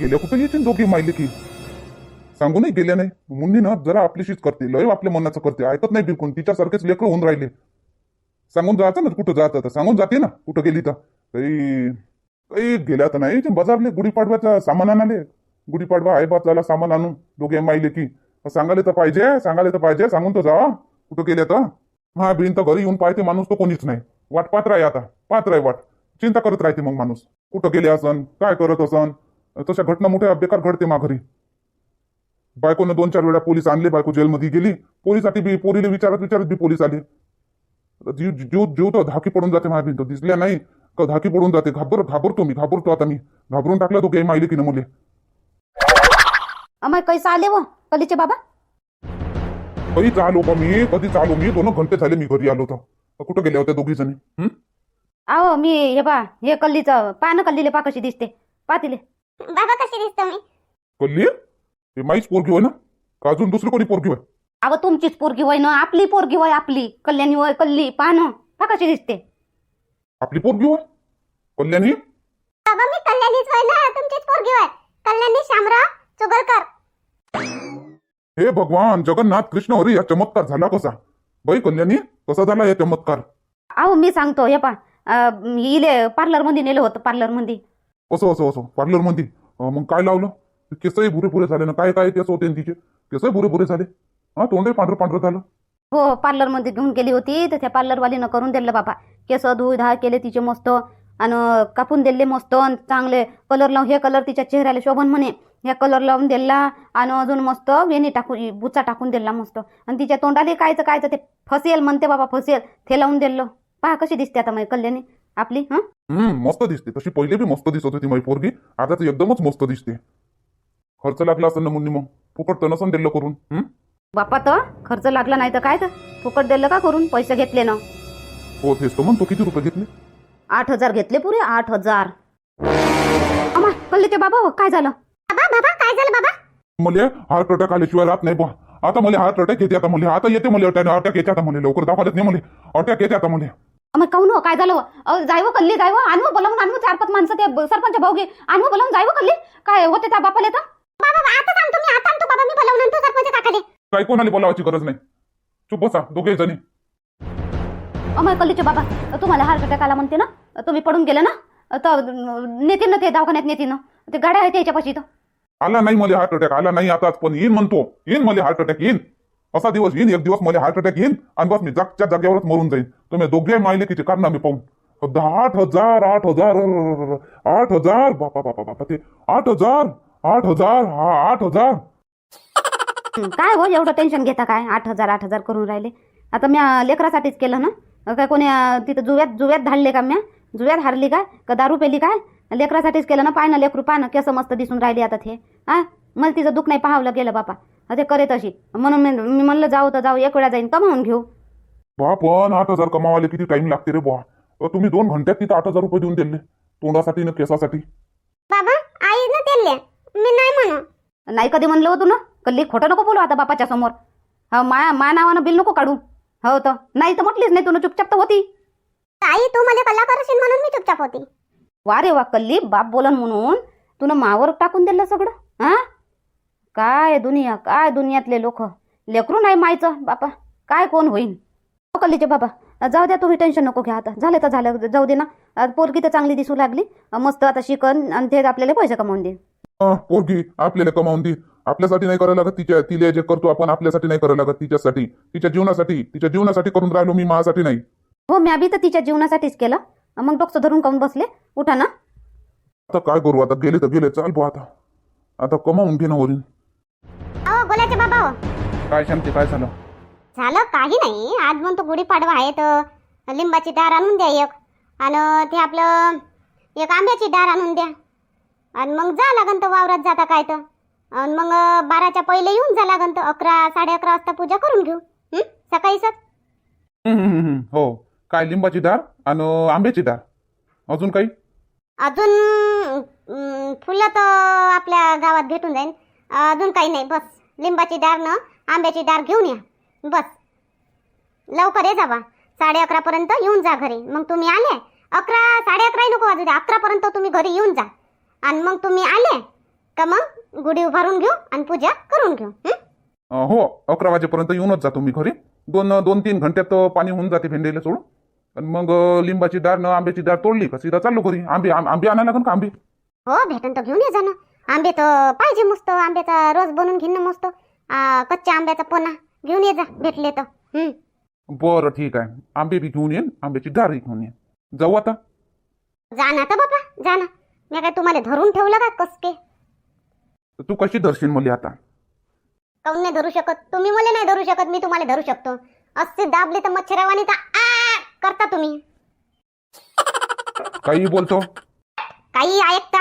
गेल्या कुठे येतील दोघे माहिले की? सांगू नाही गेल्या नाही. मुन्नी ना जरा आपलीशीच करते. लय आपल्या मनाचं करते. ऐकत नाही बिलकुल. तिच्यासारखेच लेकर होऊन राहिले. सांगून जायचं ना कुठं जायचं तर. सांगून जाते ना कुठं गेली तर. काही काही गेल्या तर नाही. ते बाजारले गुढीपाडव्याचा सामान आणाले. गुढीपाडवा आहे बाजारला सामान आणून दोघे माहिले की. सांगायला तर पाहिजे सांगायला तर पाहिजे. सांगून तर जा. कुठं गेल्या तर. हा बिन तर घरी येऊन पाहते माणूस तो कोणीच नाही. वाट पात्र आहे आता. पात्र आहे वाट. चिंता करत राहते मग माणूस. कुठं गेले असन? काय करत असन? तशा घटना मोठ्या बेकार घडते मा घरी बायकोनं दोन चार वेळा पोलीस आणले बायको जेलमध्ये गेली. पोलीसाठी बी पोरीला विचारत विचारत बी पोलीस आले. जीव जीव जीव तर धाकी पडून जाते माझ्या भिंत. दिसल्या नाही का धाकी पडून जाते. घाबर घाबरतो मी घाबरतो आता मी. घाबरून टाकला तो गेम माहिली की ना मुले अमय कैसा आले व? कलीचे बाबा? कधी चालू का मी कधी चालू मी. दोन घंटे झाले मी घरी आलो तर कुठं गेल्या होत्या दोघी जणी? आहो मी हे बा हे कल्लीचं पानं कल्लीले पा कशी दिसते पातीले बाबा कशी दिसतो मी? कल्ली हे माईच पोरगी होय ना? का अजून दुसरी कोणी पोरगी होय? अहो तुमचीच पोरगी वय ना? आपली पोरगी वय आपली. कल्याणी वय कल्ली. पानं पा कशी दिसते. आपली पोरगी होय? कल्याणी बाबा मी कल्याणीच होय ना? तुमचीच पोरगी होय. कल्याणी शामराव चुगलकर. हे भगवान जगन्नाथ कृष्ण हरी या चमत्कार झाला कसा? बाई कल्याणी कसा झाला या चमत्कार? अहो मी सांगतो हे पा इले पार्लरमध्ये नेलं होतं पार्लरमध्ये. असं असं असं. पार्लरमध्ये मग काय लावलं? केसही भुरे भुरे झाले ना. काय काय केस होते तिचे? केसही भुरे भुरे झाले. हा तोंडही पांढरं पांढरं झालं. हो पार्लरमध्ये घेऊन गेली होती. तर त्या पार्लरवालीनं करून दिलं बाबा. केस धुई धा केले तिचे मस्त. आणि कापून दिले मस्त. चांगले कलर लावून हे कलर तिच्या चेहऱ्याला शोभन म्हणे. हे कलर लावून दिला. आणि अजून मस्त वेणी टाकून बुचा टाकून दिला मस्त. आणि तिच्या तोंडाला कायचं कायचं ते फसेल म्हणते बाबा फसेल. ते लावून दिलं. पहा कशी दिसते आता मग कल्याणी. आपली हां? हम्म मस्त दिसते. तशी पहिले बी मस्त दिसत होती माझी पोरगी. आता तर एकदमच मस्त दिसते. खर्च लागला असं ना मुन्नी मग. फुकट तर नसन दिलं करून. हम्म? बापा तर खर्च लागला नाही तर काय तर? फुकट दिलं का करून? पैसे घेतले ना. हो तेच तर. म्हणतो किती रुपये घेतले? आठ हजार घेतले पुरे आठ हजार. अमा कल्लीचे बाबा काय झालं? बाबा बाबा काय झालं बाबा? मला हार्ट अटॅक आल्याशिवाय राहत नाही बुवा. आता मला हार्ट अटॅक येते आता मला. आता येते मला अटॅक अटॅक येते आता मला. लवकर दाखवत नाही मला. अटॅक येते आता मला. मग काऊन हो? काय झालं हो? जायवं कल्ली जायवं. आणवं बोलावून आणवं चार पाच माणसं ते सरपंच भाऊ घे आणवं बोलावून जायवं कल्ली? काय होते त्या बापाले तर? काही कोणाला बोलावायची गरज नाही. चुप बसा दोघे जणी. अमय कल्लीचे बाबा तुम्हाला हार्ट अटॅक आला म्हणते ना? तुम्ही पडून गेले ना? तर नेतील ना ते दवाखान्यात नेतील ना ते गाड्या आहेत त्याच्यापाशी तर आला नाही मला हार्ट अटॅक आला नाही आताच पण येईन म्हणतो. येईन मला हार्ट अटॅक येईन. असा दिवस येईल एक दिवस मला हार्ट अटॅक येईल आणि बस मी जागच्या जागेवरच मरून जाईन. तुम्ही दोघे मायले किती करणार मी पाहून. आठ हजार आठ हजार आठ हजार बापा बापा बापा ते आठ हजार आठ हजार हा आठ हजार. काय हो एवढं टेन्शन घेता काय? आठ हजार आठ हजार करून राहिले. आता मी लेकरासाठीच केलं ना? काय कोणी तिथं जुव्यात जुव्यात धाडले का म्या? जुव्यात हारली काय? का दारू पेली काय? लेकरासाठीच केलं ना? पाय ना लेकरू पाय ना कसं मस्त दिसून राहिले आता ते. हा? मला तिचं दुःख नाही पाहावलं गेलं बापा. ते करे तशी म्हणून मी मी म्हणलं जाऊ तर जाऊ एक वेळा जाईन कमावून घेऊ. बा पण आठ हजार कमावाले किती टाइम लागते रे बुवा अ, तुम्ही दोन घंट्यात तिथं आठ हजार रुपये देऊन दिले तोंडासाठी ना केसासाठी. बाबा आई न तेलले मी नाही म्हणू. नाही कधी म्हणलं होतं ना? कल्ली खोटं नको बोलू आता बापाच्या समोर. हा मा मा नावानं बिल नको काढू. हो तर. नाही तर म्हटलीच नाही तुला चुपचाप तर होती. आई तू मला कल्ला करशील म्हणून मी चुपचाप होती. वा रे वा कल्ली बाप बोलन म्हणून तुनं मावर टाकून दिलं सगळं हा? काय दुनिया? काय दुनियातले लोक? लेकरू नाही मायचं बापा. काय कोण होईन? हो कल्लीचे बाबा. जाऊ द्या तुम्ही टेन्शन नको घ्या आता. झालं तर झालं. जाऊ दे ना. पोरगी तर चांगली दिसू लागली. मस्त आता शिकन आणि ते आपल्याला पैसे कमावून अ, पोरगी आपल्याला कमावून दे. आपल्यासाठी नाही करायला लागत तिच्या तिला जे करतो आपण आपल्यासाठी नाही करायला लागत तिच्यासाठी. तिच्या जीवनासाठी. तिच्या जीवनासाठी करून राहिलो मी माझ्यासाठी नाही. हो मी बी तर तिच्या जीवनासाठीच केलं. मग डोकं धरून काऊन बसले? उठा ना. आता काय करू? आता गेले तर गेले. चाल आता. आता कमावून घे ना वरून अहो बोलायचे बाबा हो. काय शांती काय झालं झालं काही नाही. आज म्हणतो गुढीपाडवा आहे तर लिंबाची डाळ आणून द्या एक. आणि ते आपलं एक आंब्याची डाळ आणून द्या. आणि मग जा लागन तर वावरात जाता काय तर. आणि मग बाराच्या पहिले येऊन जा लागन तर अकरा साडे अकरा वाजता पूजा करून घेऊ. हं? सकाळी सक हम्म, हम्म, हम्म, हो. काय लिंबाची डाळ आणि आंब्याची डाळ अजून काही? अजून अं, फुलं तर आपल्या गावात भेटून जाईन. अजून काही नाही बस. लिंबाची डाळ न आंब्याची डाळ घेऊन या. बस. लवकर ये जावा. साडे अकरापर्यंत येऊन जा घरी. मग तुम्ही आले? अकरा साडे अकराही नको वाजू द्या अकरापर्यंत तुम्ही घरी येऊन जा. आणि मग तुम्ही आले का मग गुढी उभारून घेऊ आणि पूजा करून घेऊ. हं? अकरा वाजेपर्यंत येऊनच जातो मी घरी. दोन दोन तीन घंट्यात पाणी होऊन जाते भेंडीला सोडून. आणि मग लिंबाची डाळ न आंब्याची डाळ तोडली का? सीधा चाललो घरी. आंबे आंबे आणायला लागेल का आंबे? हो भेटन तर घेऊन ये जा ना. आंबे तर पाहिजे मस्त आंब्याचा रस बनवून ना मस्त. कच्च्या आंब्याचा पोना घेऊन ये जा भेटले तर. बरं ठीक आहे. आंबे बी घेऊन येईन आंब्याची डाळही घेऊन येईन जाऊ आता. जा ना तर बापा जा ना. मी काय तुम्हाला धरून ठेवलं का कसके तू कशी धरशील मला आता? काऊन नाही धरू शकत? तुम्ही मला नाही धरू शकत मी तुम्हाला धरू शकतो. असे दाबले तर मच्छरावानी तर आ करता तुम्ही. काही बोलतो. काही ऐकता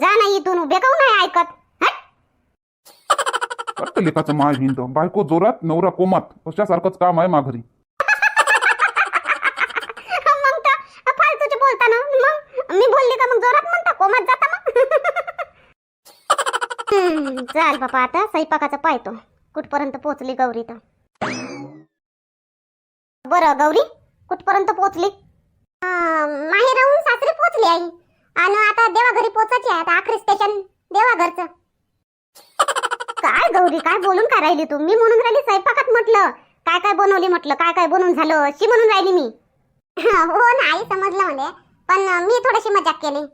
जा ना इथून उभे काऊन नाही ऐकत? करतं लेखाचं माय भिंत बायको जोरात नवरा कोमात अशासारखंच काम आहे माघरी. मग तर फालतूचे बोलता ना मग? मी बोलली का मग जोरात म्हणता? कोमात जाता मग? हम्म, चाल बापा आता स्वयंपाकाचं पाहतो कुठपर्यंत पोहोचली गौरी तर? बरं गौरी कुठपर्यंत पोहोचली माहेराहून सासरी पोहोचली आई आणि आता देवाघरी आहे आता आखरी स्टेशन देवाघरचं. काय गौरी काय बोलून काय राहिली तू? मी म्हणून राहिली स्वयंपाकात म्हटलं. काय काय बनवली म्हटलं? काय काय बनवून झालं? अशी म्हणून राहिली मी. हो नाही समजलं म्हणजे पण मी थोडीशी मजाक केली.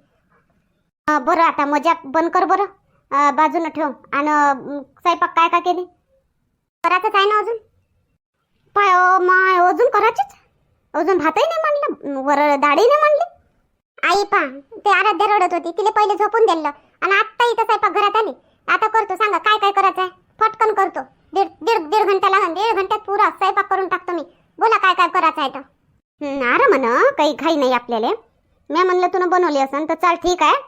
बरं आता मजाक बंद कर बरं. बाजून बाजूला ठेव. आणि स्वयंपाक काय काय केली? करायचंच आहे ना अजून? पाय माय अजून करायचीच? अजून भातही नाही मांडलं? वर डाळी नाही मांडली? आई पा ते आराध्या रडत होती. तिला पहिले झोपून दिलं. आणि आत्ता इथं स्वयंपाक घरात आली. आता करतो सांगा काय काय करायचं आहे फटकन करतो. दीड दीड दीड घंटा लागेल दीड घंट्यात पुरा स्वयंपाक करून टाकतो मी. बोला काय काय करायचं आहे तर हं, अरे म्हण काही घाई नाही आपल्याला. मी म्हणलं तुला बनवली असन तर चाल ठीक आहे.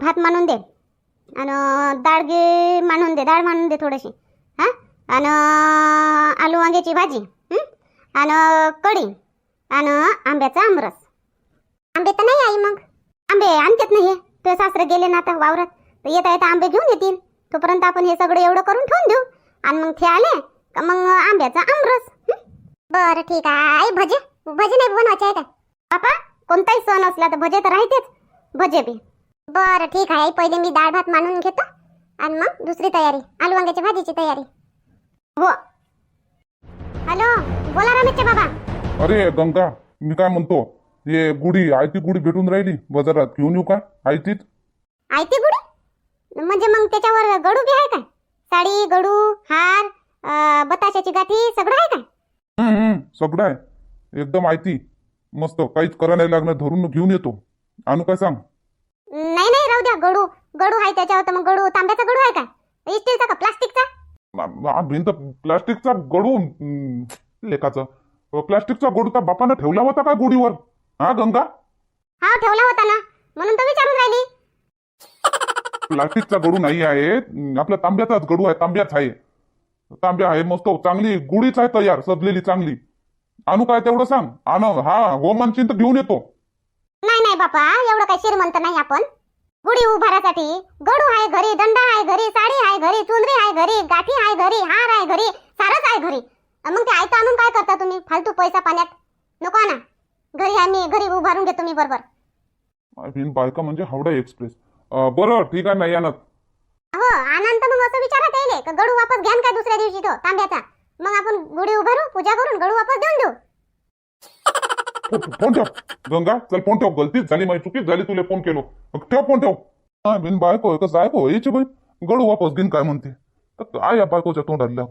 भात मानून दे. आणि डाळगे मानून दे डाळ मानून दे थोडीशी. हां? आणि आलू वांग्याची भाजी आणि कढी. आणि आंब्याचा आमरस. आंबे तर नाही आई मग. आंबे आणतात ना हे. ते सासरे गेले ना आता वावरात. तर येता येता आंबे घेऊन येतील. तोपर्यंत आपण हे सगळं एवढं करून ठेवून देऊ. आणि मग ते आले का मग आंब्याचा आमरस. बर बरं ठीक आहे. आई भजे. भजे नाही बनवायचे आहे काय बापा कोणताही सण असला तर भजे तर राहतेच. भजे बी. बरं ठीक आहे. आई पहिले मी डाळ भात मानून घेतो. आणि मग दुसरी तयारी. आलू वांग्याच्या भाजीची तयारी. हो. हॅलो बोला रमेशचे बाबा. अरे गंगा मी काय म्हणतो? हे गुढी आयती गुढी भेटून राहिली बाजारात. घेऊन येऊ का? आयतीच आयती गुढी? म्हणजे मग त्याच्यावर गडू बी आहे काय? साडी गडू हार अं, बताशाची गाठी सगळं आहे काय? हम्म, हम्म, सगळं आहे. एकदम आयती. मस्त. काहीच करा नाही लागणार. धरून घेऊन येतो. आणू काय सांग? नाही नाही राहू द्या. गडू गडू आहे त्याच्यावर. तर मग गडू तांब्याचा गडू आहे काय? स्टीलचा का? प्लास्टिकचा? आ- आ- भिंत प्लास्टिकचा गडू हम्म, लेकाचं. अ, प्लास्टिकचा गडू त्या बापानं ठेवला होता का गुढीवर? हा गंगा? हा ठेवला होता ना. म्हणून तर विचारून राहिली. प्लास्टिकचा गडू नाही आहे. हम्म, आपला तांब्याचाच गडू आहे तांब्याच आहे. तांब्या आहे मस्त चांगली गुढीच आहे तयार सजलेली चांगली. आणू काय तेवढं सांग? आण हा हो म्हणशील तर घेऊन येतो. नाही नाही बापा एवढं काही श्रीमंत नाही आपण. गुढी उभारासाठी गडू आहे घरी दंडा आहे घरी साडी आहे घरी चुंदरी आहे घरी गाठी आहे घरी हार आहे घरी सारच आहे घरी. मग ते आयतं आणून काय करता तुम्ही? फालतू पैसा पाण्यात. नको ना घरी मी घरी उभारून घेतो मी बरोबर. बिन बायका म्हणजे हावडा एक्सप्रेस. अ, बरं ठीक आहे नाही आणत. हो आनंद मग असं विचारात येईल का गडू वापस घ्यान काय दुसऱ्या दिवशी तो तांब्याचा? मग आपण गुढी उभारू पूजा करून गडू वापस देऊन देऊ. फोन ठेव. गंगा चल फोन ठेव. गलतीच झाली माझी चुकीच झाली तुला फोन केलो. ठेव फोन ठेव. हा बिन बायको कसं ऐको यायची बाई? गडू वापस घेईन काय म्हणते? तर काय या बायकोच्या तोंडात लाव?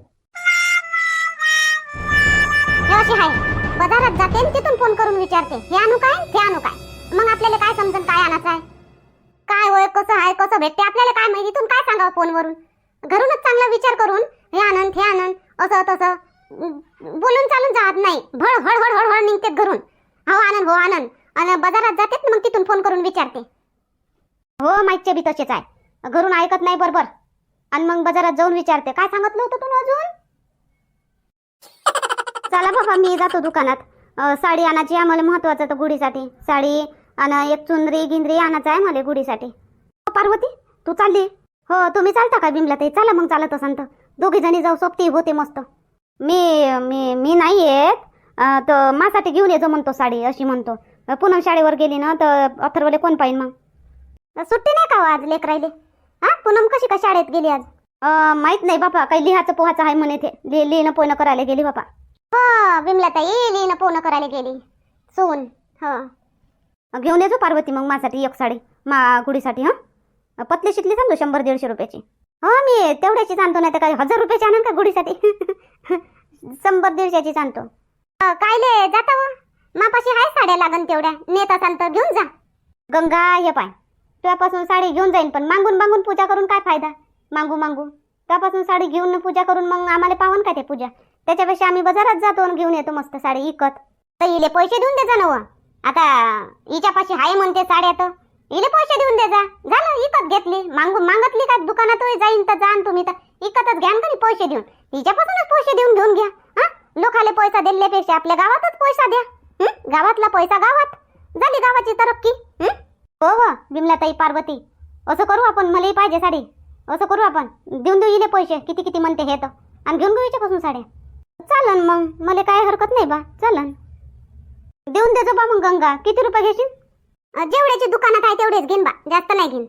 हे अशी आहे बाजारात जाते तिथून फोन करून विचारते. हे आणू काय? ते आणू काय? मग आपल्याला काय समजून काय आणायचं आहे? काय होय कसं आहे कसं भेटते? आपल्याला काय माहिती? इथून काय सांगावं फोनवरून घरूनच चांगला विचार करून हे आनंद हे आनंद असं तसं. बोलून चालून जात नाही भड हळ हळ हळ हळ निघते घरून. हो आनंद हो आनंद आणि बाजारात जाते मग तिथून फोन करून विचारते. हो माईकचे बी तसेच आहे. घरून ऐकत नाही बरोबर. आणि मग बाजारात जाऊन विचारते. काय सांगितलं होतं तू अजून? चला बाबा मी जातो दुकानात. साडी आणायची आम्हाला महत्वाचं तर गुढीसाठी. साडी आणि एक चुंदरी गिंदरी आणायचं आहे मला गुढीसाठी. हो, पार्वती तू चालली? हो तुम्ही चालता का बिमला ते चला मग चालत असाल तर. दोघी जणी जाऊ सोबती होते मस्त. मी मी मी नाही येत. तर मासाठी घेऊन येतो म्हणतो साडी अशी म्हणतो. पुन्हा शाळेवर गेली ना तर अथर्वले कोण पाहिजे मग? सुट्टी नाही का हो आज लेक राहिले हा पूनम कशी का शाळेत गेली आज? माहीत माहीत नाही बापा काही लिहाचं पोहाचं आहे म्हणे ते लिहिणं पोहणं करायला गेली बापा. हो विमला ताई ना पोहणं करायला गेली. सोन हो. घेऊन येतो पार्वती मग माझ्यासाठी एक साडी मा गुढीसाठी हं. पतली शिकली सांगतो शंभर दीडशे रुपयाची. हो मी तेवढ्याचीच आणतो नाही तर काही हजार रुपयाची आणून का गुढीसाठी? शंभर दीडशेचीच आणतो. कायले जाता व. मापाशी हाय साड्या लागन तेवढ्या. नेत असाल तर घेऊन जा. गंगा हे पाय. तुझ्यापासून साडी घेऊन जाईन पण मागून मागून पूजा करून काय फायदा? मागू मागू. त्यापासून साडी घेऊन पूजा करून मग आम्हाला पाहून काय ते पूजा? त्याच्यापेक्षा आम्ही बाजारात जातो आणि घेऊन येतो मस्त साडी इकत. तर इले पैसे देऊन देजा नव. ना व. आता हिच्यापाशी हाय म्हणते साड्या तर इले पैसे देऊन देजा झालं इकत घेतली. मागू मागतली का? दुकानात जाईन तर जाण तुम्ही तर. इकतच घ्या ना पैसे देऊन. हिच्यापासूनच पैसे देऊन घेऊन घ्या. हा? लोकाले पैसा दिल्यापेक्षा आपल्या गावातच पैसा द्या. गावातला पैसा गावात. झाली गावाची तरक्की. हं? हो व बिमलाताई पार्वती. असं करू आपण मलाही पाहिजे साडी. असं करू आपण. देऊन देऊ इले पैसे. किती किती म्हणते हे तर. आणि घेऊन घेऊ याच्यापासून साड्या. चालन मग. मला काय हरकत नाही बा. चालन. देऊन देजो बा मग गंगा. किती रुपये घेशील? जेवढ्याची दुकानात आहे तेवढेच घेईन बा. जास्त नाही घेईन.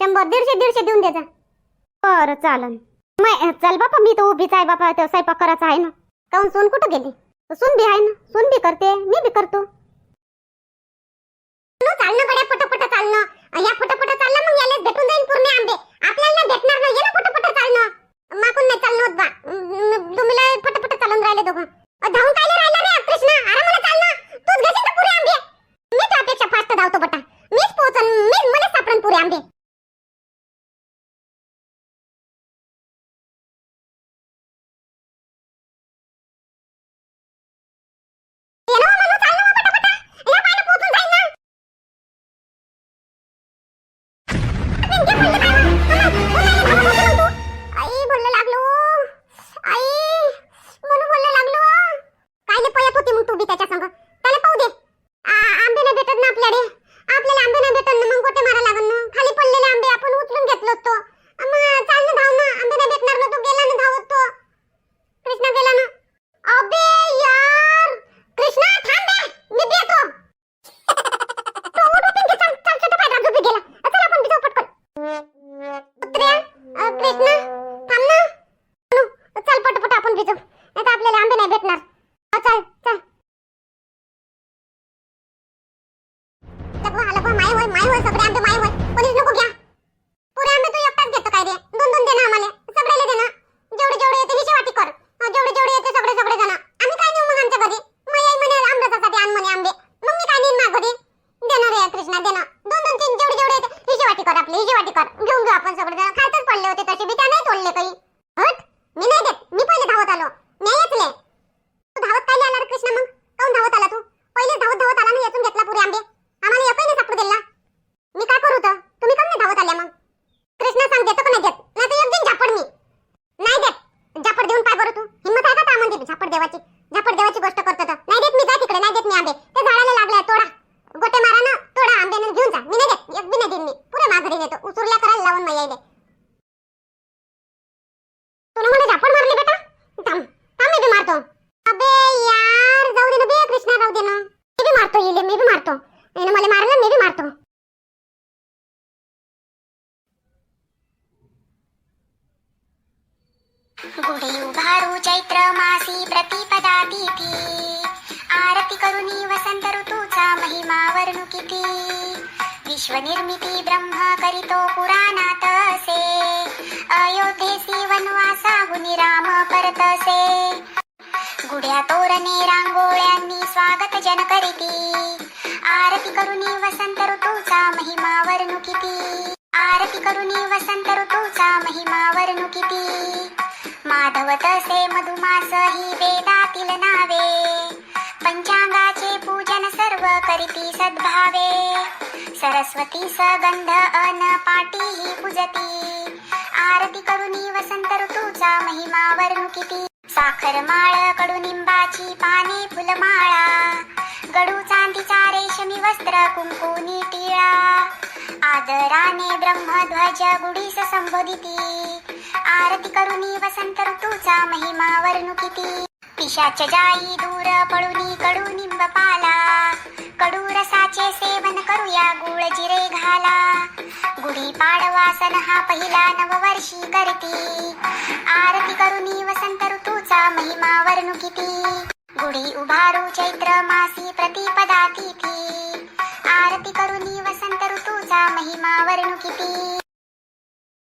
शंभर दीडशे दीडशे देऊन देजा. बरं चालन. मै चल बापा मी तर उभीच आहे बापा. तो स्वयंपाक करायचा आहे ना. काऊन सून कुठं गेली? सून बी आहे ना. सून बी करते मी बी करतो. चालणं गड्या पटपट चालणं. या पट झापड देवाची देवाची गोष्ट करतो तर नाही देत मी जा तिकडे नाही देत मी आंबे ते झाडाला लागलाय तोडा गोटे मारा ना तोडा आंब्यानं घेऊन जा मी नाही देत एक बी नाही देईन मी पुरे माघारी नेतो उचुरल्या करायला लावून माझ्या इले तुला मला झापड मारली बेटा थांब थांब मी बी मारतो अबे यार जाऊ दे ना बे कृष्णा राहू दे ना मी बी मारतो इले मी बी मारतो यानं मला मारलं मी बी मारतो गुढी उभारू चैत्र मासी प्रतिपदा तिथी आरती करुणी वसंत ऋतूचा महिमा वर्णु किती विश्वनिर्मिती ब्रह्म करितो पुराणात असे। अयोध्येसी वनवासा राम परतसे। गुढ्या तोरणे रांगोळ्यांनी स्वागत जन करीती आरती करुणी वसंत ऋतूचा महिमा वर्णु किती आरती करुणी वसंत ऋतूचा महिमा वर्णू किती माधव तसे मधुमास ही वेदातील नावे. पंचांगाचे पूजन सर्व करीती सद्भावे. सरस्वती सगंध अन पाटी ही पूजती. आरती करुणी वसंत ऋतूचा महिमा वर्णू किती साखर माळ कडुनिंबाची पाने फुलमाळा. गडू चांदीचा रेशमी वस्त्र कुंकुनी टिळा. आदराने ब्रह्मध्वज गुढीस संबोधिती. आरती करुणी वसंत ऋतूचा महिमा वर्णू किती पिशाच जाई दूर पळूनी कडू निंब पाला. कडू रसाचे सेवन करूया गुळ जिरे घाला. गुढी पाडवासन हा पहिला नववर्षी करती. आरती करुनी वसंत ऋतूचा महिमा वर्णू किती. गुढी उभारू चैत्र मासी प्रतिपदा तिथी. आरती करुनी वसंत ऋतूचा महिमा वर्णू किती.